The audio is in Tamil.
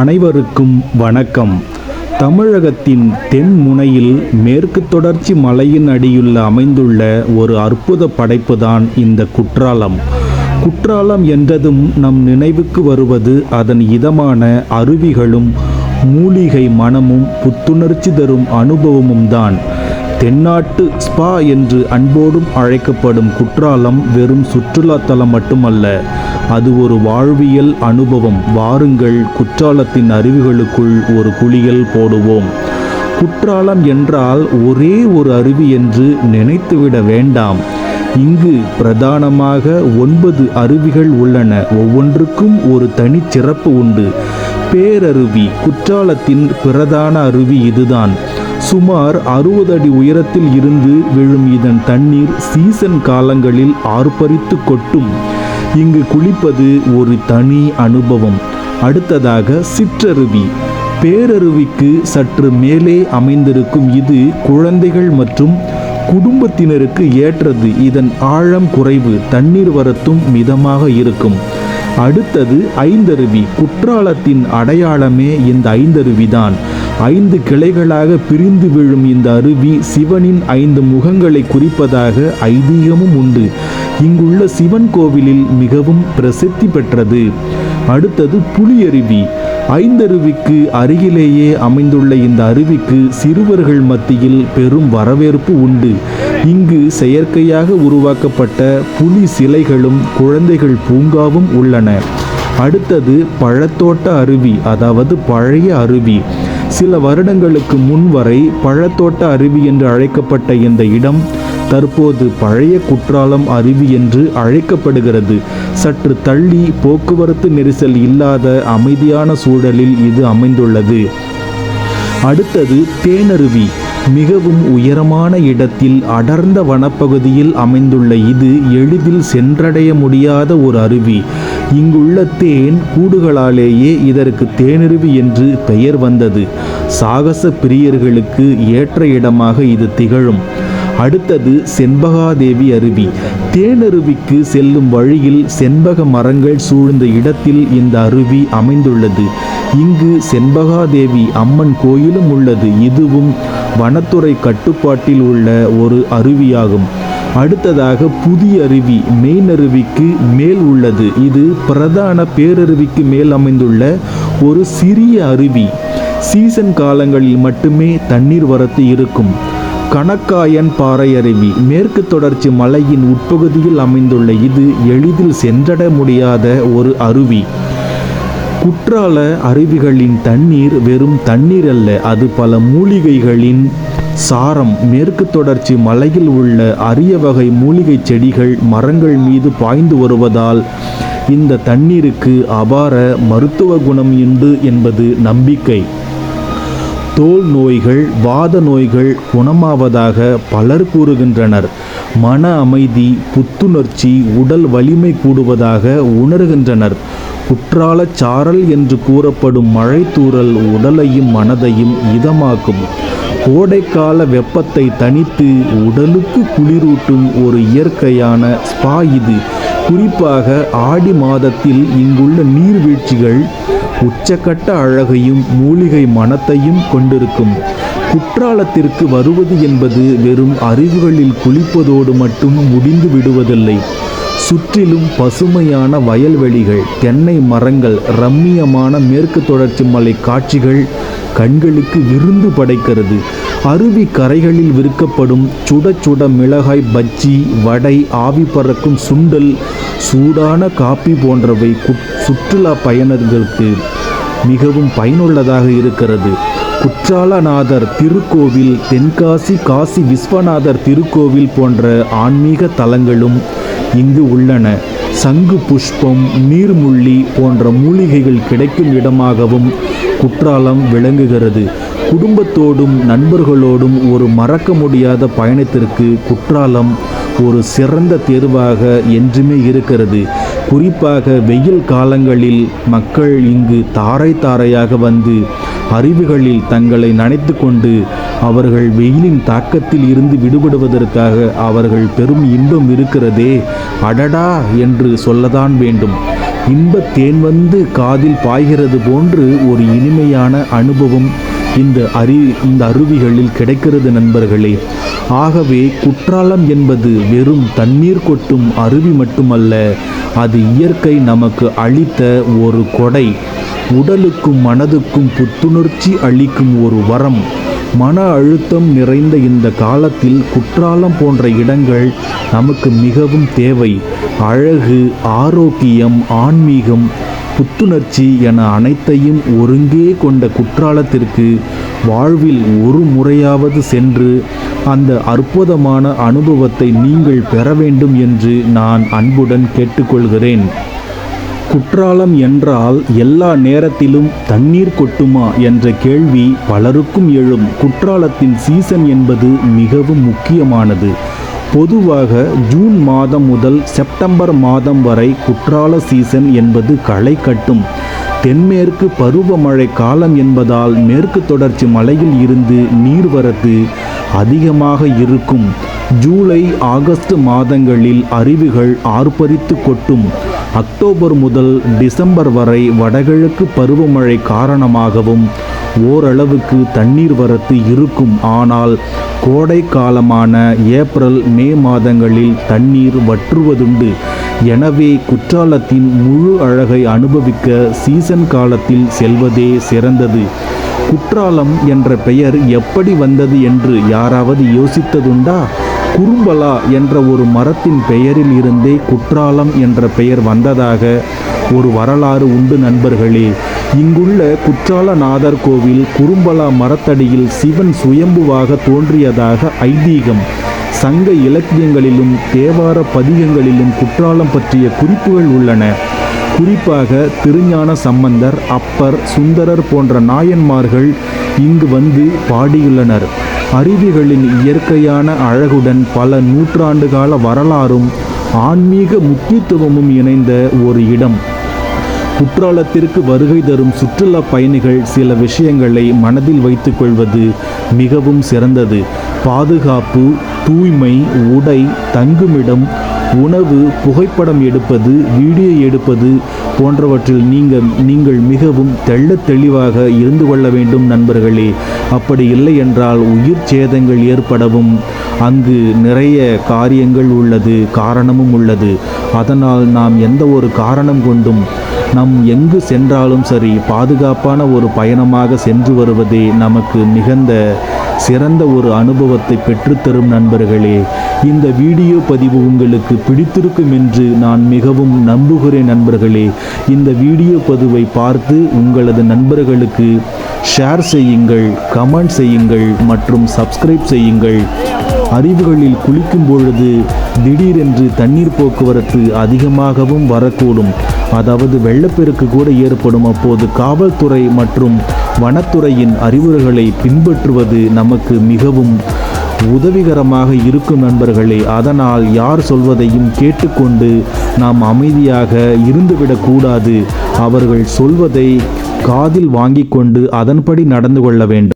அனைவருக்கும் வணக்கம். தமிழகத்தின் தென் முனையில் மேற்கு தொடர்ச்சி மலையின் அடியுள்ள அமைந்துள்ள ஒரு அற்புத படைப்புதான் இந்த குற்றாலம். குற்றாலம் என்றதும் நம் நினைவுக்கு வருவது அதன் இதமான அருவிகளும் மூலிகை மனமும் புத்துணர்ச்சி தரும் அனுபவமும் தான் தென்னாட்டு ஸ்பா என்று அன்போடும் அழைக்கப்படும் குற்றாலம் வெறும் சுற்றுலா தலம் மட்டுமல்ல அது ஒரு வாழ்வியல் அனுபவம். வாருங்கள் குற்றாலத்தின் அருவிகளுக்குள் ஒரு குளியல் போடுவோம். குற்றாலம் என்றால் ஒரே ஒரு அருவி என்று நினைத்துவிட வேண்டாம். இங்கு பிரதானமாக ஒன்பது அருவிகள் உள்ளன ஒவ்வொன்றுக்கும் ஒரு தனிச்சிறப்பு உண்டு. பேரருவி குற்றாலத்தின் பிரதான அருவி இதுதான். சுமார் அறுபது அடி உயரத்தில் இருந்து விழும் இதன் தண்ணீர் சீசன் காலங்களில் ஆர்ப்பரித்து கொட்டும். இங்கு குளிப்பது ஒரு தனி அனுபவம். அடுத்ததாக சிற்றருவி. பேரருவிக்கு சற்று மேலே அமைந்திருக்கும் இது குழந்தைகள் மற்றும் குடும்பத்தினருக்கு ஏற்றது. இதன் ஆழம் குறைவு தண்ணீர் வரத்தும் மிதமாக இருக்கும். அடுத்தது ஐந்தருவி. குற்றாலத்தின் அடையாளமே இந்த ஐந்தருவிதான். ஐந்து கிளைகளாக பிரிந்து விழும் இந்த அருவி சிவனின் ஐந்து முகங்களை குறிப்பதாக ஐதீகமும் உண்டு. இங்குள்ள சிவன் கோவிலில் மிகவும் பிரசித்தி பெற்றது. அடுத்தது புலியருவி. ஐந்தருவிக்கு அருகிலேயே அமைந்துள்ள இந்த அருவிக்கு சிறுவர்கள் மத்தியில் பெரும் வரவேற்பு உண்டு. இங்கு செயற்கையாக உருவாக்கப்பட்ட புலி சிலைகளும் குழந்தைகள் பூங்காவும் உள்ளன. அடுத்தது பழத்தோட்ட அருவி அதாவது பழைய அருவி. சில வருடங்களுக்கு முன் வரை பழத்தோட்ட அருவி என்று அழைக்கப்பட்ட இந்த இடம் தற்போது பழைய குற்றாலம் அருவி என்று அழைக்கப்படுகிறது. சற்று தள்ளி போக்குவரத்து நெரிசல் இல்லாத அமைதியான சூழலில் இது அமைந்துள்ளது. அடுத்தது தேனருவி. மிகவும் உயரமான இடத்தில் அடர்ந்த வனப்பகுதியில் அமைந்துள்ள இது எளிதில் சென்றடைய முடியாத ஒரு அருவி. இங்குள்ள தேன் கூடுகளாலேயே இதற்கு தேனருவி என்று பெயர் வந்தது. சாகச பிரியர்களுக்கு ஏற்ற இடமாக இது திகழும். அடுத்தது செண்பகாதேவி அருவி. தேனருவிக்கு செல்லும் வழியில் செண்பக மரங்கள் சூழ்ந்த இடத்தில் இந்த அருவி அமைந்துள்ளது. இங்கு செண்பகாதேவி அம்மன் கோயிலும் உள்ளது. இதுவும் வனத்துறை கட்டுப்பாட்டில் உள்ள ஒரு அருவியாகும். அடுத்ததாக புதிய அருவி மெயின் அருவிக்கு மேல் உள்ளது. இது பிரதான பேரருவிக்கு மேல் அமைந்துள்ள ஒரு சிறிய அருவி. சீசன் காலங்களில் மட்டுமே தண்ணீர் வரத்து இருக்கும். கணக்காயன் பாறை அருவி. மேற்கு தொடர்ச்சி மலையின் உட்பகுதியில் அமைந்துள்ள இது எளிதில் சென்றட முடியாத ஒரு அருவி. குற்றால அருவிகளின் தண்ணீர் வெறும் தண்ணீர் அல்ல அது பல மூலிகைகளின் சாரம் மேற்கு தொடர்ச்சி மலையில் உள்ள அரிய வகை மூலிகை செடிகள் மரங்கள் மீது பாய்ந்து வருவதால் இந்த தண்ணீருக்கு அபார மருத்துவ குணம் உண்டு என்பது நம்பிக்கை. தோல் நோய்கள் வாத நோய்கள் குணமாவதாக பலர் கூறுகின்றனர். மன அமைதி புத்துணர்ச்சி உடல் வலிமை கூடுவதாக உணர்கின்றனர். குற்றாலச் சாரல் என்று கூறப்படும் மழைத்தூறல் உடலையும் மனதையும் இதமாக்கும். கோடைக்கால வெப்பத்தை தணித்து உடலுக்கு குளிரூட்டும் ஒரு இயற்கையான ஸ்பா இது. குறிப்பாக ஆடி மாதத்தில் இங்குள்ள நீர்வீழ்ச்சிகள் உச்சக்கட்ட அழகையும் மூலிகை மனத்தையும் கொண்டிருக்கும். குற்றாலத்திற்கு வருவது என்பது வெறும் அறிவுகளில் குளிப்பதோடு மட்டும் முடிந்து விடுவதில்லை. சுற்றிலும் பசுமையான வயல்வெளிகள் தென்னை மரங்கள் ரம்மியமான மேற்கு தொடர்ச்சி மலை காட்சிகள் கண்களுக்கு விருந்து படைக்கிறது. அருவி கரைகளில் விற்கப்படும் சுட சுட மிளகாய் பஜ்ஜி வடை ஆவி பறக்கும் சுண்டல் சூடான காப்பி போன்றவை சுற்றுலா பயணர்களுக்கு மிகவும் பயனுள்ளதாக இருக்கிறது. குற்றாலநாதர் திருக்கோவில் தென்காசி காசி விஸ்வநாதர் திருக்கோவில் போன்ற ஆன்மீக தலங்களும் இங்கு உள்ளன. சங்கு புஷ்பம் நீர்முள்ளி போன்ற மூலிகைகள் கிடைக்கும் இடமாகவும் குற்றாலம் விளங்குகிறது. குடும்பத்தோடும் நண்பர்களோடும் ஒரு மறக்க முடியாத பயணத்திற்கு குற்றாலம் ஒரு சிறந்த தேர்வாக என்றுமே இருக்கிறது. குறிப்பாக வெயில் காலங்களில் மக்கள் இங்கு தாரை தாரையாக வந்து அருவிகளில் தங்களை நனைத்து கொண்டு அவர்கள் வெயிலின் தாக்கத்தில் இருந்து விடுபடுவதற்காக அவர்கள் பெரும் இன்பம் இருக்கிறதே. அடடா என்று சொல்லதான் வேண்டும். இன்பத் தேன் வந்து காதில் பாய்கிறது போன்று ஒரு இனிமையான அனுபவம் இந்த அறி இந்த அருவிகளில் கிடைக்கிறது நண்பர்களே. ஆகவே குற்றாலம் என்பது வெறும் தண்ணீர் கொட்டும் அருவி மட்டுமல்ல அது இயற்கை நமக்கு அளித்த ஒரு கொடை. உடலுக்கும் மனதுக்கும் புத்துணர்ச்சி அளிக்கும் ஒரு வரம். மன அழுத்தம் நிறைந்த இந்த காலத்தில் குற்றாலம் போன்ற இடங்கள் நமக்கு மிகவும் தேவை. அழகு ஆரோக்கியம் ஆன்மீகம் புத்துணர்ச்சி என அனைத்தையும் ஒருங்கே கொண்ட குற்றாலத்திற்கு வாழ்வில் ஒரு முறையாவது சென்று அந்த அற்புதமான அனுபவத்தை நீங்கள் பெற வேண்டும் என்று நான் அன்புடன் கேட்டுக்கொள்கிறேன். குற்றாலம் என்றால் எல்லா நேரத்திலும் தண்ணீர் கொட்டுமா என்ற கேள்வி பலருக்கும் எழும். குற்றாலத்தின் சீசன் என்பது மிகவும் முக்கியமானது. பொதுவாக ஜூன் மாதம் முதல் செப்டம்பர் மாதம் வரை குற்றால சீசன் என்பது களை கட்டும். தென்மேற்கு பருவமழை காலம் என்பதால் மேற்கு தொடர்ச்சி மலையில் இருந்து நீர்வரத்து அதிகமாக இருக்கும். ஜூலை ஆகஸ்ட் மாதங்களில் அருவிகள் ஆர்ப்பரித்து கொட்டும். அக்டோபர் முதல் டிசம்பர் வரை வடகிழக்கு பருவமழை காரணமாகவும் ஓரளவுக்கு தண்ணீர் வரத்து இருக்கும். ஆனால் கோடை காலமான ஏப்ரல் மே மாதங்களில் தண்ணீர் வற்றுவதுண்டு. எனவே குற்றாலத்தின் முழு அழகை அனுபவிக்க சீசன் காலத்தில் செல்வதே சிறந்தது. குற்றாலம் என்ற பெயர் எப்படி வந்தது என்று யாராவது யோசித்ததுண்டா? குறும்பலா என்ற ஒரு மரத்தின் பெயரில் இருந்தே குற்றாலம் என்ற பெயர் வந்ததாக ஒரு வரலாறு உண்டு நண்பர்களே. இங்குள்ள குற்றாலநாதர் கோவில் குறும்பலா மரத்தடியில் சிவன் சுயம்புவாக தோன்றியதாக ஐதீகம். சங்க இலக்கியங்களிலும் தேவார பதிகங்களிலும் குற்றாலம் பற்றிய குறிப்புகள் உள்ளன. குறிப்பாக திருஞான சம்பந்தர் அப்பர் சுந்தரர் போன்ற நாயன்மார்கள் இங்கு வந்து பாடியுள்ளனர். அருவிகளின் இயற்கையான அழகுடன் பல நூற்றாண்டு கால வரலாறும் ஆன்மீக முக்கியத்துவமும் இணைந்த ஒரு இடம். குற்றாலத்திற்கு வருகை தரும் சுற்றுலா பயணிகள் சில விஷயங்களை மனதில் வைத்துக்கொள்வது மிகவும் சிறந்தது. பாதுகாப்பு தூய்மை உடை தங்குமிடம் உணவு புகைப்படம் எடுப்பது வீடியோ எடுப்பது போன்றவற்றில் நீங்கள் நீங்கள் மிகவும் தெள்ள தெளிவாக இருந்து கொள்ள வேண்டும் நண்பர்களே. அப்படி இல்லை என்றால் உயிர் சேதங்கள் ஏற்படவும் அங்கு நிறைய காரியங்கள் உள்ளது காரணமும் உள்ளது. அதனால் நாம் எந்த ஒரு காரணம் கொண்டும் நம் எங்கு சென்றாலும் சரி பாதுகாப்பான ஒரு பயணமாக சென்று வருவதே நமக்கு மிகுந்த சிறந்த ஒரு அனுபவத்தை பெற்றுத்தரும் நண்பர்களே இந்த வீடியோ பதிவு உங்களுக்கு பிடித்திருக்கும் என்று நான் மிகவும் நம்புகிறேன் நண்பர்களே. இந்த வீடியோ பதிவை பார்த்து உங்களது நண்பர்களுக்கு ஷேர் செய்யுங்கள் கமெண்ட் செய்யுங்கள் மற்றும் சப்ஸ்கிரைப் செய்யுங்கள். அறிவுகளில் குளிக்கும் பொழுது திடீரென்று தண்ணீர் போக்குவரத்து அதிகமாகவும் வரக்கூடும். அதாவது வெள்ளப்பெருக்கு கூட ஏற்படும். அப்போது காவல்துறை மற்றும் வனத்துறையின் அறிவுரைகளை பின்பற்றுவது நமக்கு மிகவும் உதவிகரமாக இருக்கும் நண்பர்களே. அதனால் யார் சொல்வதையும் கேட்டுக்கொண்டு நாம் அமைதியாக இருந்துவிடக்கூடாது அவர்கள் சொல்வதை காதில் வாங்கிக்கொண்டு அதன்படி நடந்து கொள்ள வேண்டும்.